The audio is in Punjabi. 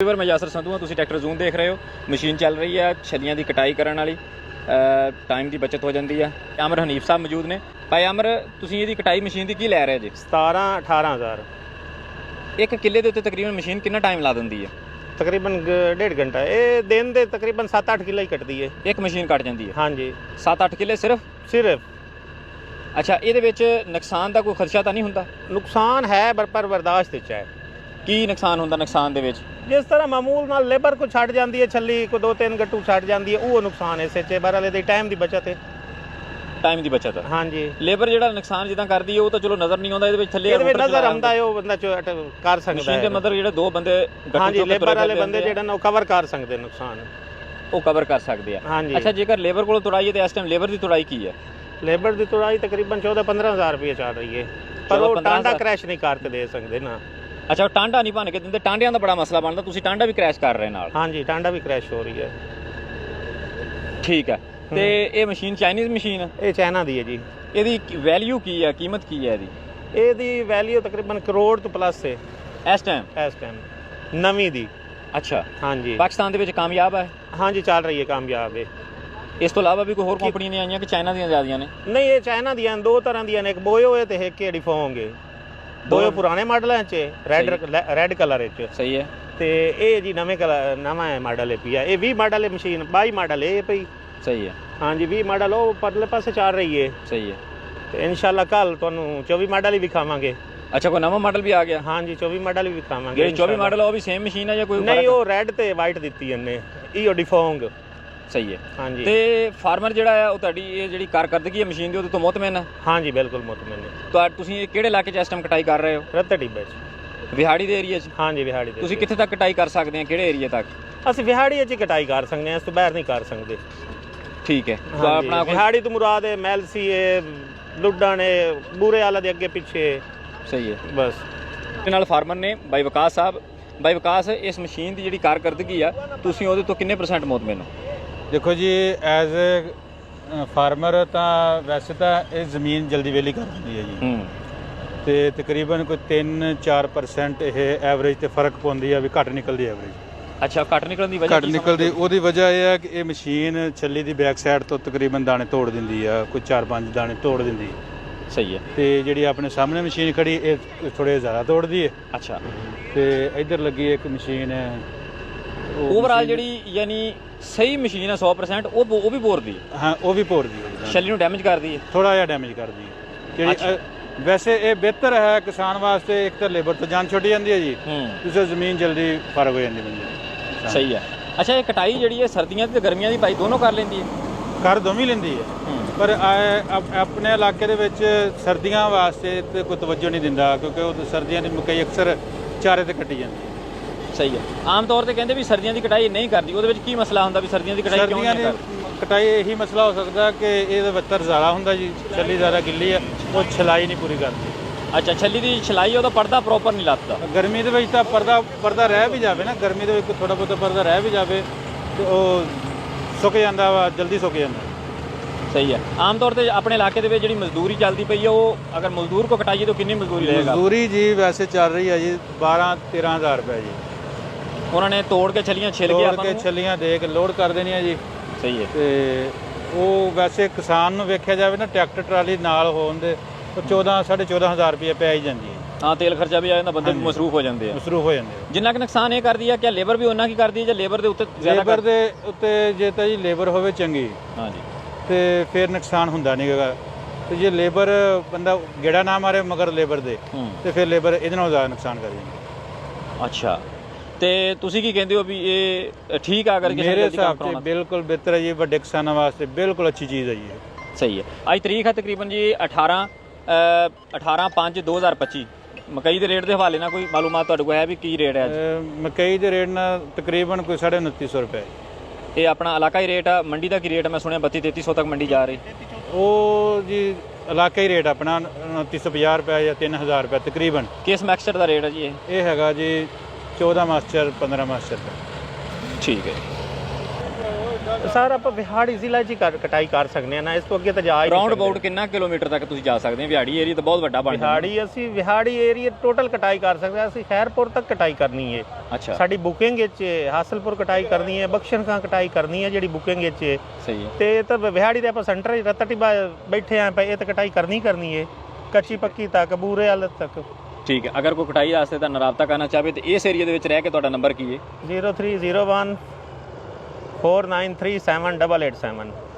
ਵੀਵਰ ਮੈਂ ਯਾਸਰ ਸੰਧੂ ਹਾਂ ਤੁਸੀਂ ਟਰੈਕਟਰ ਜ਼ੂਮ ਦੇਖ ਰਹੇ ਹੋ। ਮਸ਼ੀਨ ਚੱਲ ਰਹੀ ਹੈ ਛੱਲੀਆਂ ਦੀ ਕਟਾਈ ਕਰਨ ਵਾਲੀ। ਟਾਈਮ ਦੀ ਬਚਤ ਹੋ ਜਾਂਦੀ ਹੈ ਅਮਰ ਹਨੀਫ ਸਾਹਿਬ ਮੌਜੂਦ ਨੇ। ਭਾਈ ਅਮਰ ਤੁਸੀਂ ਇਹਦੀ ਕਟਾਈ ਮਸ਼ੀਨ ਦੀ ਕੀ ਲੈ ਰਹੇ ਜੀ? 17 18000 ਇੱਕ ਕਿੱਲੇ ਦੇ ਉੱਤੇ ਤਕਰੀਬਨ ਮਸ਼ੀਨ ਕਿੰਨਾ ਟਾਈਮ ਲਾ ਦਿੰਦੀ ਹੈ ਤਕਰੀਬਨ ਗ- ਡੇਢ ਘੰਟਾ। ਇਹ ਦਿਨ ਦੇ ਤਕਰੀਬਨ 7-8 ਕਿੱਲਾ ਹੀ ਕੱਟਦੀ ਹੈ ਇੱਕ ਮਸ਼ੀਨ ਕੱਟ ਜਾਂਦੀ ਹੈ ਹਾਂਜੀ। 7-8 ਕਿੱਲੇ ਸਿਰਫ? ਸਿਰਫ। ਅੱਛਾ ਇਹਦੇ ਵਿੱਚ ਨੁਕਸਾਨ ਦਾ ਕੋਈ ਖਦਸ਼ਾ ਤਾਂ ਨਹੀਂ ਹੁੰਦਾ? ਨੁਕਸਾਨ ਹੈ ਪਰ ਪਰ ਬਰਦਾਸ਼ਤ ਵਿੱਚ ਹੈ। ਕੀ ਨੁਕਸਾਨ ਹੁੰਦਾ ਨੁਕਸਾਨ ਦੇ ਵਿੱਚ? ਜਿਸ ਤਰ੍ਹਾਂ ਮਾਮੂਲ ਨਾਲ ਲੇਬਰ ਕੋ ਛੱਡ ਜਾਂਦੀ ਹੈ ਛੱਲੀ ਕੋ ਦੋ ਤਿੰਨ ਗੱਟੂ ਛੱਡ ਜਾਂਦੀ ਹੈ ਉਹ ਨੁਕਸਾਨ ਹੈ ਇਸੇ ਚ ਬਰਲੇ ਦੇ ਟਾਈਮ ਦੀ ਬਚਤ ਹੈ। ਟਾਈਮ ਦੀ ਬਚਤ ਹੈ। ਹਾਂਜੀ। ਲੇਬਰ ਜਿਹੜਾ ਨੁਕਸਾਨ ਜਿੱਦਾਂ ਕਰਦੀ ਹੈ ਉਹ ਤਾਂ ਚਲੋ ਨਜ਼ਰ ਨਹੀਂ ਆਉਂਦਾ ਇਹਦੇ ਵਿੱਚ ਥੱਲੇ ਇਹਦੇ ਵਿੱਚ ਨਜ਼ਰ ਆਉਂਦਾ ਹੈ ਉਹ ਬੰਦਾ ਕਰ ਸਕਦਾ ਮਸ਼ੀਨ ਦੇ ਹੈ। ਮਤਲਬ ਜਿਹੜੇ ਦੋ ਬੰਦੇ ਗੱਟੂ ਹਾਂਜੀ ਲੇਬਰ ਵਾਲੇ ਬੰਦੇ ਜਿਹੜਾ ਨਾ ਉਹ ਕਵਰ ਕਰ ਸਕਦੇ ਨੁਕਸਾਨ। ਉਹ ਕਵਰ ਕਰ ਸਕਦੇ ਆ। ਅੱਛਾ ਜੇਕਰ ਲੇਬਰ ਕੋਲ ਤੁੜਾਈ ਹੈ ਤੇ ਇਸ ਟਾਈਮ ਲੇਬਰ ਦੀ ਤੁੜਾਈ ਕੀ ਹੈ? ਲੇਬਰ ਦੀ ਤੁੜਾਈ ਤਕਰੀਬਨ 14-15000 ਰੁਪਏ ਚੱਲ ਰਹੀ ਹੈ। ਪਰ 14 ਉਹ 15 ਟਾਂਡਾ। ਕ੍ਰੈਸ਼ ਨਹੀਂ ਕਰਕੇ ਦੇ ਸਕਦੇ ਨਾ। ਅੱਛਾ ਉਹ ਟਾਂਡਾ ਨਹੀਂ ਭੰਨ ਕੇ ਦਿੰਦੇ ਟਾਂਡਿਆਂ ਦਾ ਬੜਾ ਮਸਲਾ ਬਣਦਾ ਤੁਸੀਂ ਟਾਂਡਾ ਵੀ ਕ੍ਰੈਸ਼ ਕਰ ਰਹੇ ਨਾਲ। ਹਾਂਜੀ ਟਾਂਡਾ ਵੀ ਕ੍ਰੈਸ਼ ਹੋ ਰਹੀ ਹੈ। ਠੀਕ ਹੈ ਤੇ ਇਹ ਮਸ਼ੀਨ ਚਾਈਨੀਜ਼ ਮਸ਼ੀਨ ਹੈ ਇਹ ਚਾਈਨਾ ਦੀ ਹੈ ਜੀ। ਇਹਦੀ ਵੈਲਿਊ ਕੀ ਹੈ ਕੀਮਤ ਕੀ ਹੈ ਇਹਦੀ? ਇਹਦੀ ਵੈਲਿਊ ਤਕਰੀਬਨ ਕਰੋੜ ਤੋਂ ਪਲੱਸ ਹੈ। ਇਸ ਟਾਈਮ ਇਸ ਟਾਈਮ ਨਵੀਂ ਦੀ। ਅੱਛਾ। ਹਾਂਜੀ। ਪਾਕਿਸਤਾਨ ਦੇ ਵਿੱਚ ਕਾਮਯਾਬ ਹੈ? ਹਾਂਜੀ ਚੱਲ ਰਹੀ ਹੈ ਕਾਮਯਾਬ ਹੈ। ਇਸ ਤੋਂ ਇਲਾਵਾ ਵੀ ਕੋਈ ਹੋਰ ਕੰਪਨੀਆਂ ਨਹੀਂ ਆਈਆਂ ਕਿ ਚਾਈਨਾ ਦੀਆਂ ਜ਼ਿਆਦੀਆਂ ਨੇ? ਨਹੀਂ ਇਹ ਚਾਈਨਾ ਦੀਆਂ ਦੋ ਤਰ੍ਹਾਂ ਦੀਆਂ ਨੇ ਇੱਕ ਬੋਇਓ ਹੈ ਤੇ ਇੱਕ ਕਿਹੜੀ ਫੋਂਗੇ ਬੋਇਓ ਪੁਰਾਣੇ ਮਾਡਲਾਂ 'ਚ ਰੈੱਡ ਰੈੱਡ ਕਲਰ 'ਚ। ਸਹੀ ਹੈ। ਤੇ ਇਹ ਜੀ ਨਵੇਂ ਕਲਰ ਨਵਾਂ ਮਾਡਲ ਹੈ ਪਿਆ ਇਹ 20 ਮਾਡਲ ਹੈ ਮਸ਼ੀਨ 22 ਮਾਡਲ ਹੈ ਇਹ ਪਈ ਸਹੀ ਹੈ। ਹਾਂਜੀ 20 ਮਾਡਲ ਉਹ ਪਰਲੇ ਪਾਸੇ ਚੱਲ ਰਹੀ ਹੈ ਸਹੀ ਹੈ। ਤੇ ਇਨਸ਼ਾਅੱਲਾ ਕੱਲ ਤੁਹਾਨੂੰ 24 ਮਾਡਲ ਹੀ ਵਿਖਾਵਾਂਗੇ। ਅੱਛਾ ਕੋਈ ਨਵਾਂ ਮਾਡਲ ਵੀ ਆ ਗਿਆ? ਹਾਂਜੀ 24 ਮਾਡਲ ਵੀ ਵਿਖਾਵਾਂਗੇ ਜਿਹੜੀ 24 ਇਨਸ਼ਾਅੱਲਾ। ਮਾਡਲ ਉਹ ਵੀ ਸੇਮ ਮਸ਼ੀਨ ਹੈ ਜਾਂ ਕੋਈ ਨਹੀਂ? ਉਹ ਰੈੱਡ ਤੇ ਵਾਈਟ ਦਿੱਤੀ ਇਹਨੇ ਈਓ ਡਿਫੋਂਗ ਸਹੀ ਹੈ। ਹਾਂਜੀ। ਤੇ ਫਾਰਮਰ ਜਿਹੜਾ ਹੈ ਉਹ ਤੁਹਾਡੀ ਇਹ ਜਿਹੜੀ ਕਾਰਕਰਦਗੀ ਹੈ ਮਸ਼ੀਨ ਦੀ ਉਹਦੇ ਤੋਂ ਮੁਤਮਿਨ ਹੈ? ਹਾਂਜੀ ਬਿਲਕੁਲ ਮੁਤਮਿਨ ਹੈ। ਤੁਹਾ ਤੁਸੀਂ ਇਹ ਕਿਹੜੇ ਇਲਾਕੇ 'ਚ ਇਸ ਟਾਈਮ ਕਟਾਈ ਕਰ ਰਹੇ ਹੋ? ਰੱਤ ਟਿੱਬੇ 'ਚ। ਵਿਹਾੜੀ ਦੇ ਏਰੀਆ 'ਚ? ਹਾਂਜੀ ਵਿਹਾੜੀ ਦੇ ਤੁਸੀਂ ਕਿੱਥੇ ਤੱਕ ਕਟਾਈ ਕਰ ਸਕਦੇ ਆ ਕਿਹੜੇ ਏਰੀਆ ਤੱਕ? ਅਸੀਂ ਵਿਹਾੜੀ 'ਚ ਕਟਾਈ ਕਰ ਸਕਦੇ ਹਾਂ ਇਸ ਤੋਂ ਬਾਹਰ ਨਹੀਂ ਕਰ ਸਕਦੇ। ਠੀਕ ਹੈ। ਤਾਂ ਆਪਣਾ ਵਿਹਾੜੀ ਤੋਂ ਮੁਰਾਦ ਹੈ ਮੈਲਸੀ ਹੈ ਲੁੱਡਾਂ ਨੇ ਬੂਰੇ ਵਾਲਾ ਦੇ ਅੱਗੇ ਪਿੱਛੇ। ਸਹੀ ਹੈ। ਬਸ। ਤੇ ਨਾਲ ਫਾਰਮਰ ਨੇ ਬਾਈ ਵਿਕਾਸ ਸਾਹਿਬ ਬਾਈ ਵਿਕਾਸ ਇਸ ਮਸ਼ੀਨ ਦੀ ਜਿਹੜੀ ਕਾਰਕਰਦਗੀ ਆ ਤੁਸੀਂ ਉਹਦੇ ਤੋਂ ਕਿੰਨੇ ਪਰਸੈਂਟ ਮੁਤਮਿਨ ਹੋ? ਦੇਖੋ ਜੀ ਐਜ਼ ਅ ਫਾਰਮਰ ਤਾਂ ਵੈਸੇ ਤਾਂ ਇਹ ਜ਼ਮੀਨ ਜਲਦੀ ਵੇਲੀ ਕਰ ਦਿੰਦੀ ਹੈ ਜੀ। ਹੂੰ। ਤੇ ਤਕਰੀਬਨ ਕੋਈ 3-4% ਇਹ ਐਵਰੇਜ ਤੇ ਫ਼ਰਕ ਪਾਉਂਦੀ ਆ ਵੀ ਘੱਟ ਨਿਕਲਦੀ ਐਵਰੇਜ ਅੱਛਾ ਕੱਟ ਨਿਕਲਣ ਦੀ ਵਜ੍ਹਾ ਘੱਟ ਕੀ ਨਿਕਲਦੀ ਉਹਦੀ ਵਜ੍ਹਾ ਇਹ ਹੈ ਕਿ ਇਹ ਮਸ਼ੀਨ ਛੱਲੀ ਦੀ ਬੈਕ ਸਾਈਡ ਤੋਂ ਤਕਰੀਬਨ ਦਾਣੇ ਤੋੜ ਦਿੰਦੀ ਆ ਕੋਈ 4-5 ਦਾਣੇ ਤੋੜ ਦਿੰਦੀ? ਸਹੀ ਹੈ। ਤੇ ਜਿਹੜੀ ਆਪਣੇ ਸਾਹਮਣੇ ਮਸ਼ੀਨ ਖੜੀ ਇਹ ਥੋੜੇ ਜ਼ਿਆਦਾ ਤੋੜਦੀ ਹੈ। ਅੱਛਾ। ਤੇ ਇੱਧਰ ਲੱਗੀ ਇੱਕ ਮਸ਼ੀਨ ਹੈ ਓਵਰਆਲ ਜਿਹੜੀ ਯਾਨੀ ਸਹੀ ਮਸ਼ੀਨ ਹੈ 100% ਉਹ ਬੋ- ਉਹ ਵੀ ਬੋਰਦੀ ਹੈ ਹਾਂ ਉਹ ਵੀ ਭੋਰਦੀ ਹੈ ਛੱਲੀ ਨੂੰ ਡੈਮੇਜ ਕਰਦੀ ਹੈ ਥੋੜਾ ਜਿਹਾ ਡੈਮੇਜ ਕਰਦੀ ਹੈ ਜਿਹੜੀ। ਅ, ਵੈਸੇ ਇਹ ਬਿਹਤਰ ਹੈ ਕਿਸਾਨ ਵਾਸਤੇ ਇੱਕ ਤਾਂ ਲੇਬਰ ਤੋਂ ਜਾਨ ਛੁੱਟ ਜਾਂਦੀ ਹੈ ਜੀ। ਹੂੰ। ਦੂਸਰਾ ਜ਼ਮੀਨ ਜਲਦੀ ਫ਼ਰਕ ਹੋ ਜਾਂਦੀ ਬੰਦੇ ਦੀ। ਸਹੀ ਹੈ ਅੱਛਾ ਇਹ ਕਟਾਈ ਜਿਹੜੀ ਹੈ ਸਰਦੀਆਂ ਦੀ ਤੇ ਗਰਮੀਆਂ ਦੀ ਭਾਈ ਦੋਨੋਂ ਕਰ ਲੈਂਦੀ ਹੈ ਕਰ ਦੋਵੇਂ ਲੈਂਦੀ ਹੈ ਹੂੰ। ਪਰ ਆ- ਆਪ- ਆਪਣੇ ਇਲਾਕੇ ਦੇ ਵਿੱਚ ਸਰਦੀਆਂ ਵਾਸਤੇ ਤੇ ਕੋਈ ਤਵੱਜੋ ਨਹੀਂ ਦਿੰਦਾ ਕਿਉਂਕਿ ਉਹ ਸਰਦੀਆਂ ਦੀ ਮਕਈ ਅਕਸਰ ਚਾਰੇ ਤੇ ਕੱਟੀ ਜਾਂਦੀ ਹੈ ਸਹੀ ਹੈ। ਆਮ ਤੌਰ ਤੇ ਕਹਿੰਦੇ ਵੀ ਸਰਦੀਆਂ ਦੀ ਕਟਾਈ ਨਹੀਂ ਕਰਦੀ। ਉਹਦੇ ਵਿੱਚ ਕੀ ਮਸਲਾ ਹੁੰਦਾ ਵੀ ਸਰਦੀਆਂ ਦੀ ਕਟਾਈ ਕਿਉਂ ਸਰਦੀਆਂ ਨਹੀਂ ਦੀ ਕਰਦੀ? ਕਟਾਈ ਇਹੀ ਮਸਲਾ ਹੋ ਸਕਦਾ ਕਿ ਇਹਦੇ ਵੱਤਰ ਜ਼ਿਆਦਾ ਹੁੰਦਾ ਜੀ ਛੱਲੀ ਜ਼ਿਆਦਾ ਗਿੱਲੀ ਹੈ ਉਹ ਛਲਾਈ ਨਹੀਂ ਪੂਰੀ ਕਰਦੀ। ਅੱਛਾ ਛੱਲੀ ਦੀ ਛਲਾਈ ਉਹਦਾ ਪਰਦਾ ਪ੍ਰੋਪਰ ਨਹੀਂ ਲੱਤਦਾ ਗਰਮੀ ਦੇ ਵਿੱਚ ਤਾਂ ਪਰਦਾ ਪਰਦਾ ਰਹਿ ਵੀ ਜਾਵੇ ਨਾ। ਗਰਮੀ ਦੇ ਵਿੱਚ ਥੋੜਾ ਬਹੁਤਾ ਪਰਦਾ ਰਹਿ ਵੀ ਜਾਵੇ ਤੇ ਉਹ ਸੁੱਕ ਜਾਂਦਾ ਵਾ ਜਲਦੀ ਸੁੱਕ ਜਾਂਦਾ। ਸਹੀ ਹੈ। ਆਮ ਤੌਰ ਤੇ ਆਪਣੇ ਇਲਾਕੇ ਦੇ ਵਿੱਚ ਜਿਹੜੀ ਮਜ਼ਦੂਰੀ ਚੱਲਦੀ ਪਈ ਹੈ ਉਹ ਅਗਰ ਮਜ਼ਦੂਰ ਕੋ ਕਟਾਈਏ ਤਾਂ ਕਿੰਨੀ ਮਜ਼ਦੂਰੀ ਲਏਗਾ ਮਜ਼ਦੂਰੀ ਜੀ ਵੈਸੇ ਚੱਲ ਰਹੀ ਹੈ ਜੀ 12 13000 ਰੁਪਏ ਜੀ। ਉਹਨਾਂ ਨੇ ਤੋੜ ਕੇ ਛਲੀਆਂ ਛਿਲ ਕੇ ਤੋੜ ਆਪਾਂ ਕੇ ਨੂੰ। ਛੱਲੀਆਂ ਦੇ ਕੇ ਲੋਡ ਕਰ ਦੇਣੀਆਂ ਜੀ। ਸਹੀ ਹੈ। ਤੇ ਉਹ ਵੈਸੇ ਕਿਸਾਨ ਨੂੰ ਵੇਖਿਆ ਜਾਵੇ ਨਾ ਟਰੈਕਟਰ ਟਰਾਲੀ ਨਾਲ ਹੋਣ ਦੇ ਉਹ 14 14500 ਰੁਪਏ ਪੈ ਹੀ ਜਾਂਦੀ ਹੈ। ਹਾਂ ਤੇਲ ਖਰਚਾ ਵੀ ਆ ਜਾਂਦਾ ਬੰਦੇ ਵੀ। ਮਸਰੂਫ ਹੋ ਜਾਂਦੇ ਆ। ਮਸਰੂਫ ਹੋ ਜਾਂਦੇ ਜਿੰਨਾ ਕਿ ਨੁਕਸਾਨ ਇਹ ਕਰਦੀ ਆ ਕਿ ਲੇਬਰ ਵੀ ਉਹਨਾਂ ਕੀ ਕਰਦੀ ਹੈ ਜਾਂ ਲੇਬਰ ਦੇ ਉੱਤੇ ਜ਼ਿਆਦਾ ਲੇਬਰ ਦੇ ਉੱਤੇ ਜੇ ਤਾਂ ਜੀ ਲੇਬਰ ਹੋਵੇ ਚੰਗੀ ਹਾਂਜੀ ਤੇ ਫਿਰ ਨੁਕਸਾਨ ਹੁੰਦਾ ਨਹੀਂ ਹੈਗਾ। ਤੇ ਜੇ ਲੇਬਰ ਬੰਦਾ ਗੇੜਾ ਨਾ ਮਾਰੇ ਮਗਰ ਲੇਬਰ ਦੇ ਹੂੰ। ਤੇ ਫਿਰ ਲੇਬਰ ਇਹਦੇ ਨਾਲ ਜ਼ਿਆਦਾ ਨੁਕਸਾਨ ਕਰ ਜਾਂਦੀ ਅੱਛਾ। ਤੇ ਤੁਸੀਂ ਕੀ ਕਹਿੰਦੇ ਹੋ ਵੀ ਇਹ ਠੀਕ ਆ ਨੇ ਮੇਰੇ ਹਿਸਾਬ ਕਰਾਉਣਾ? ਬਿਲਕੁਲ ਬਿਹਤਰ ਹੈ ਜੀ ਵੱਡੇ ਕਿਸਾਨਾਂ ਵਾਸਤੇ ਬਿਲਕੁਲ ਅੱਛੀ ਚੀਜ਼ ਹੈ ਜੀ। ਸਹੀ ਹੈ। ਅੱਜ ਤਰੀਕ ਹੈ ਤਕਰੀਬਨ ਜੀ 18 ਅ, 18 5 2025 ਮਕਈ ਦੇ ਰੇਟ ਦੇ ਹਵਾਲੇ ਨਾਲ ਕੋਈ ਮਾਲੂਮਾਤ ਤੁਹਾਡੇ ਕੋਲ ਹੈ ਵੀ ਕੀ ਰੇਟ ਹੈ ਅੱਜ? ਮਕਈ ਦੇ ਰੇਟ ਨਾਲ ਤਕਰੀਬਨ ਕੋਈ 2950 ਰੁਪਏ ਇਹ ਆਪਣਾ ਇਲਾਕਾਈ ਰੇਟ ਆ ਮੰਡੀ ਦਾ ਕੀ ਰੇਟ? ਮੈਂ ਸੁਣਿਆ 32 3300 ਤੱਕ ਮੰਡੀ ਜਾ ਰਹੀ। ਉਹ ਜੀ ਇਲਾਕਾਈ ਰੇਟ ਆਪਣਾ 2950 ਰੁਪਏ ਜਾਂ 3000 ਰੁਪਏ ਤਕਰੀਬਨ। ਕਿਸ ਮੈਕਸਚਰ ਦਾ ਰੇਟ ਹੈ ਜੀ ਇਹ? ਇਹ ਹੈਗਾ ਜੀ 14 ਮਾਸਟਰ 15 ਮਾਸਟਰ ਦਾ। ਠੀਕ ਹੈ ਸਰ ਆਪਾਂ ਵਿਹਾੜੀ ਜ਼ਿਲ੍ਹਾ 'ਚ ਕਰ- ਕਟਾਈ ਕਰ ਸਕਦੇ ਹਾਂ ਨਾ ਇਸ ਤੋਂ ਅੱਗੇ ਤਾਂ ਜਾ ਹੀ ਰਾਉਂਡ। ਅਬਾਊਟ ਕਿੰਨਾ ਕਿਲੋਮੀਟਰ ਤੱਕ ਤੁਸੀਂ ਜਾ ਸਕਦੇ ਹੋ? ਵਿਹਾੜੀ ਏਰੀਆ ਤਾਂ ਬਹੁਤ ਵੱਡਾ ਬਣ ਜਾਂਦਾ। ਵਿਹਾੜੀ ਅਸੀਂ ਵਿਹਾੜੀ ਏਰੀਆ ਟੋਟਲ ਕਟਾਈ ਕਰ ਸਕਦੇ ਹਾਂ। ਅਸੀਂ ਖੈਰਪੁਰ ਤੱਕ ਕਟਾਈ ਕਰਨੀ ਹੈ। ਅੱਛਾ। ਸਾਡੀ ਬੁਕਿੰਗ ਵਿੱਚ ਹਾਸਲਪੁਰ ਕਟਾਈ ਕਰਨੀ ਹੈ ਬਖਸ਼ਨ ਖਾਂ ਕਟਾਈ ਕਰਨੀ ਹੈ ਜਿਹੜੀ ਬੁਕਿੰਗ ਵਿੱਚ। ਹੈ ਸਹੀ ਹੈ। ਤੇ ਇਹ ਤਾਂ ਵਿਹਾੜੀ ਦੇ ਆਪਾਂ ਸੈਂਟਰ ਹੀ ਰਤਟੀ ਬੈਠੇ ਆਂ ਪਏ ਇਹ ਤਾਂ ਕਟਾਈ ਕਰਨੀ ਕਰਨੀ ਹੈ। ਕੱਚੀ ਪੱਕੀ ਤੱਕ ਬੂਰੇ ਵਾਲੇ ਤੱਕ। ਠੀਕ ਹੈ। ਅਗਰ ਕੋਈ ਕਟਾਈ ਵਾਸਤੇ ਤਾਂ ਨਰਾਬਤਾ ਕਰਨਾ ਚਾਹਵੇ ਤੇ ਇਸ ਏਰੀਆ ਦੇ ਵਿੱਚ ਰਹਿ ਕੇ ਤੁਹਾਡਾ ਨੰਬਰ ਕੀ ਹੈ? 0301 49378887